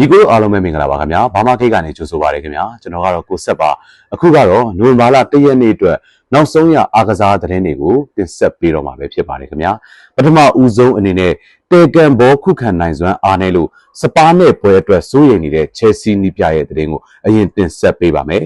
ညီကိုတို့အားလုံးပဲမင်္ဂလာပါခင်ဗျာဘာမကိတ်ကနေကြိုဆိုပါရခင်ဗျာကျွန်တော်ကတော့ကိုဆက်ပါအခုကတော့နိုဝင်ဘာလ၁ရက်နေ့အတွက်နောက်ဆုံးရအားကစားသတင်းတွေကိုတင်ဆက်ပေးတော့မှာပဲဖြစ်ပါတယ်ခင်ဗျာပထမဦးဆုံးအနေနဲ့တေကန်ဘောခုခံနိုင်စွမ်းအားနေလို့စပါးနဲ့ပွဲအတွက်စိုးရိမ်နေတဲ့ Chelsea နီးပြရဲ့သတင်းကိုအရင်တင်ဆက်ပေးပါမယ်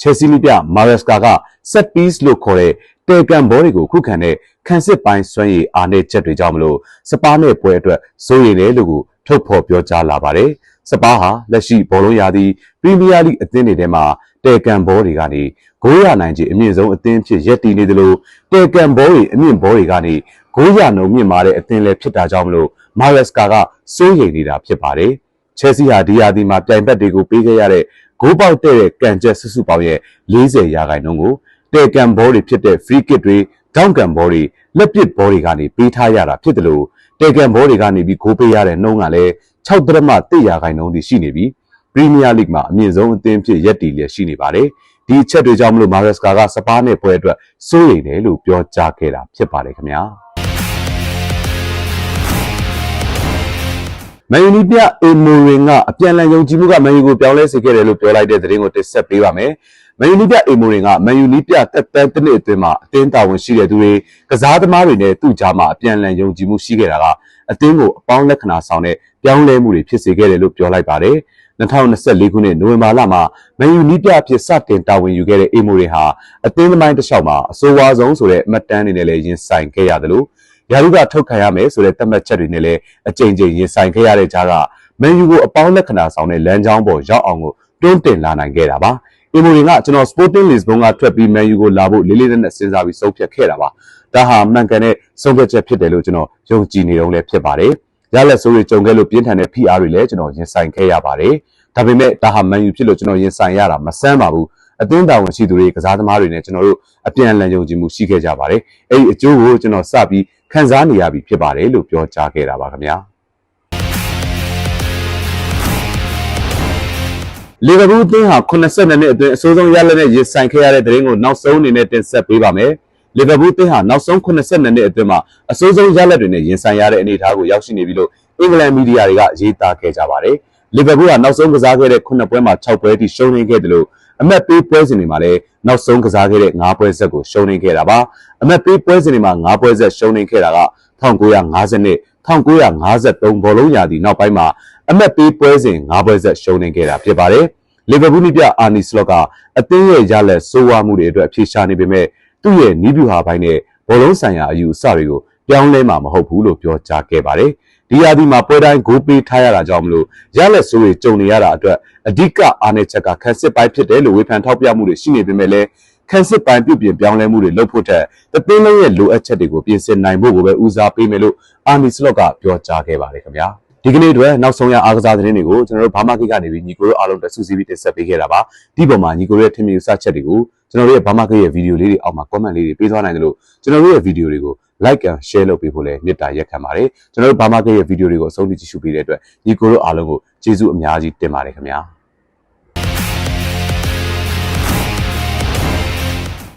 ချယ်ဆီနီးပြမာရက်စကာက set piece လို့ခေါ်တဲ့ တေကန်ဘောတွေကိုခုခံတဲ့ခံစစ်ပိုင်းစွမ်းရည်အားနည်းချက်တွေကြောင့်မလို့စပါးနဲ့ပွဲအတွက်စိုးရိမ်တယ်လို့ကိုထုတ်ဖော်ပြောကြားလာပါတယ်။စပါးဟာလက်ရှိဘောလုံးရာသီပရီးမီးယားလိအသင်းတွေထဲမှာတေကန်ဘောတွေကနေဂိုးရနိုင်ခြေအမြင့်ဆုံးအသင်းဖြစ်ရပ်တည်နေသလိုတေကန်ဘောတွေအမြင့်ဘောတွေကနေဂိုးရနှုံမြင့်မာတဲ့အသင်းလည်းဖြစ်တာကြောင့်မလို့မာရက်စကာကစိုးရိမ်နေတာဖြစ်ပါတယ်။ချယ်ဆီဟာဒီယာဒီမှာပြိုင်ဘက်တွေကိုပေးခဲ့ရတဲ့ဂိုးပေါက်တဲ့ကန်ချက်စုစုပေါင်းရဲ့40ရာခိုင်နှုန်းကို တဲကန်ဘောတွေဖြစ်တဲ့ free kick တွေဒေါင်းကန်ဘောတွေလက်ပစ်ဘောတွေကနေပေးထားရတာဖြစ်တယ်လို့တဲကန်ဘောတွေကနေပြီးဂိုးပေးရတဲ့နှုန်းကလည်း6.3ရာခိုင်နှုန်းထိရှိနေပြီးပရီးမီးယားလိမှာအမြင့်ဆုံးအသင်းဖြစ်ရပ်တည်လျက်ရှိနေပါတယ်ဒီအချက်တွေကြောင့်မလို့မာရက်စကာကစပါးနဲ့ပွဲအတွက်စိုးရိမ်တယ်လို့ပြောကြားခဲ့တာဖြစ်ပါတယ်ခင်ဗျာမန်ယူနီးပြအေမိုရင်ကအပြန်အလှန်ယုံကြည်မှုကမန်ယူကိုပြောင်းလဲစေခဲ့တယ်လို့ပြောလိုက်တဲ့သတင်းကိုတင်ဆက်ပေးပါမယ်။ မန်ယူနီးပြအေမိုရင်ကမန်ယူနီးပြတက်တန်းတစ်နှစ်အတွင်းမှာအသင်းတာဝန်ရှိတဲ့သူတွေကစားသမားတွေနဲ့သူ့ကြားမှာအပြန်အလှန်ယုံကြည်မှုရှိခဲ့တာကအသင်းကိုအပေါင်းလက္ခဏာဆောင်တဲ့ပြောင်းလဲမှုတွေဖြစ်စေခဲ့တယ်လို့ပြောလိုက်ပါတယ်။2024ခုနှစ်နိုဝင်ဘာလမှာမန်ယူနီးပြအဖြစ်စတင်တာဝန်ယူခဲ့တဲ့အေမိုရင်ဟာအသင်းသမိုင်းတစ်လျှောက်မှာအဆိုးဝါးဆုံးဆိုတဲ့အမတ်တန်းတွေနဲ့လည်းရင်ဆိုင်ခဲ့ရတယ်လို့ရာထူးကထုတ်ခံရမယ်ဆိုတဲ့သတ်မှတ်ချက်တွေနဲ့လည်းအကြိမ်ကြိမ်ရင်ဆိုင်ခဲ့ရတဲ့ကြားကမန်ယူကိုအပေါင်းလက္ခဏာဆောင်တဲ့လမ်းကြောင်းပေါ်ရောက်အောင်ကိုတွန်းတင်လာနိုင်ခဲ့တာပါ။ အီမိုရင်ကကျွန်တော် Sporting Lisbon ကထွက်ပြီးမန်ယူကိုလာဖို့လေးလေးနက်နက်စဉ်းစားပြီးဆုံးဖြတ်ခဲ့တာပါ။ဒါဟာမှန်ကန်တဲ့ဆုံးဖြတ်ချက်ဖြစ်တယ်လို့ကျွန်တော်ယုံကြည်နေတော့လည်းဖြစ်ပါတယ်။ရလက်ဆိုးတွေကြုံခဲ့လို့ပြင်းထန်တဲ့ PR တွေလည်းကျွန်တော်ရင်ဆိုင်ခဲ့ရပါတယ်။ဒါပေမဲ့ဒါဟာမန်ယူဖြစ်လို့ကျွန်တော်ရင်ဆိုင်ရတာမဆန်းပါဘူး။အသင်းတာဝန်ရှိသူတွေကစားသမားတွေနဲ့ကျွန်တော်တို့အပြန်အလှန်ယုံကြည်မှုရှိခဲ့ကြပါတယ်။အဲ့ဒီအကျိုးကိုကျွန်တော်စပြီးခံစားနေရပြီဖြစ်ပါတယ်လို့ပြောကြားခဲ့တာပါခင်ဗျာ လီဗာပူးအသင်းဟာ82နှစ်အတွင်းအဆိုးဆုံးရလဒ်နဲ့ရင်ဆိုင်ခဲ့ရတဲ့တဲ့ရင်ကိုနောက်ဆုံးအနေနဲ့တင်ဆက်ပေးပါမယ်လီဗာပူးအသင်းဟာနောက်ဆုံး82နှစ်အတွင်းမှာအဆိုးဆုံးရလဒ်တွေနဲ့ရင်ဆိုင်ရတဲ့အနေအထားကိုရောက်ရှိနေပြီလို့အင်္ဂလန်မီဒီယာတွေကရေးသားခဲ့ကြပါတယ်လီဗာပူးကနောက်ဆုံးကစားခဲ့တဲ့9ပွဲမှာ6ပွဲထိရှုံးနေခဲ့တယ်လို့အမတ်ပေးပွဲစဉ်တွေမှာလည်းနောက်ဆုံးကစားခဲ့တဲ့9ပွဲဆက်ကိုရှုံးနေခဲ့တာပါအမတ်ပေးပွဲစဉ်တွေမှာ9ပွဲဆက်ရှုံးနေခဲ့တာက1950နှစ် 1953ဘောလုံးရာသီနောက်ပိုင်းမှာအမတ်ပေးပွဲစဉ်9ပွဲဆက်ရှုံးနေခဲ့တာဖြစ်ပါတယ်လီဗာပူးမြပြအာနီစလော့ကအသင်းရဲ့ရလက်စိုးဝါမှုတွေအတွက်အဖြေရှာနေပေမဲ့သူ့ရဲ့နီးဗျူဟာပိုင်းနဲ့ဘောလုံးဆိုင်ရာအယူအဆတွေကိုပြောင်းလဲမှာမဟုတ်ဘူးလို့ပြောကြားခဲ့ပါတယ်ဒီရာသီမှာပွဲတိုင်းဂိုးပေးထားရတာကြောင့်မလို့ရလက်ဆိုးတွေကြုံနေရတာအတွက်အဓိကအားနည်းချက်ကခက်စစ်ပိုင်းဖြစ်တယ်လို့ဝေဖန်ထောက်ပြမှုတွေရှိနေပေမဲ့လည်း ခက်စစ်ပိုင်းပြုပြင်ပြောင်းလဲမှုတွေလုပ်ဖို့ထက်တသိန်းလုံးရဲ့လိုအပ်ချက်တွေကိုပြင်ဆင်နိုင်ဖို့ကိုပဲဦးစားပေးမယ်လို့အာနီစလော့ကပြောကြားခဲ့ပါတယ်ခင်ဗျာဒီကနေ့အတွက်နောက်ဆုံးရအားကစားသတင်းတွေကိုကျွန်တော်တို့ဘာမကိတ်ကနေပြီးညီကိုတို့အားလုံးတက်ဆူစီပြီးတင်ဆက်ပေးခဲ့တာပါဒီပုံမှာညီကိုတို့ရဲ့ထင်မြင်စချက်တွေကိုကျွန်တော်တို့ရဲ့ဘာမကိတ်ရဲ့ဗီဒီယိုလေးတွေအောက်မှာ comment လေးတွေပေးသွားနိုင်တယ်လို့ကျွန်တော်တို့ရဲ့ဗီဒီယိုတွေကို like and share လုပ်ပေးဖို့လည်းမေတ္တာရက်ခံပါတယ်ကျွန်တော်တို့ဘာမကိတ်ရဲ့ဗီဒီယိုတွေကိုအဆုံးထိကြည့်ရှုပေးတဲ့အတွက်ညီကိုတို့အားလုံးကိုကျေးဇူးအများကြီးတင်ပါတယ်ခင်ဗျာ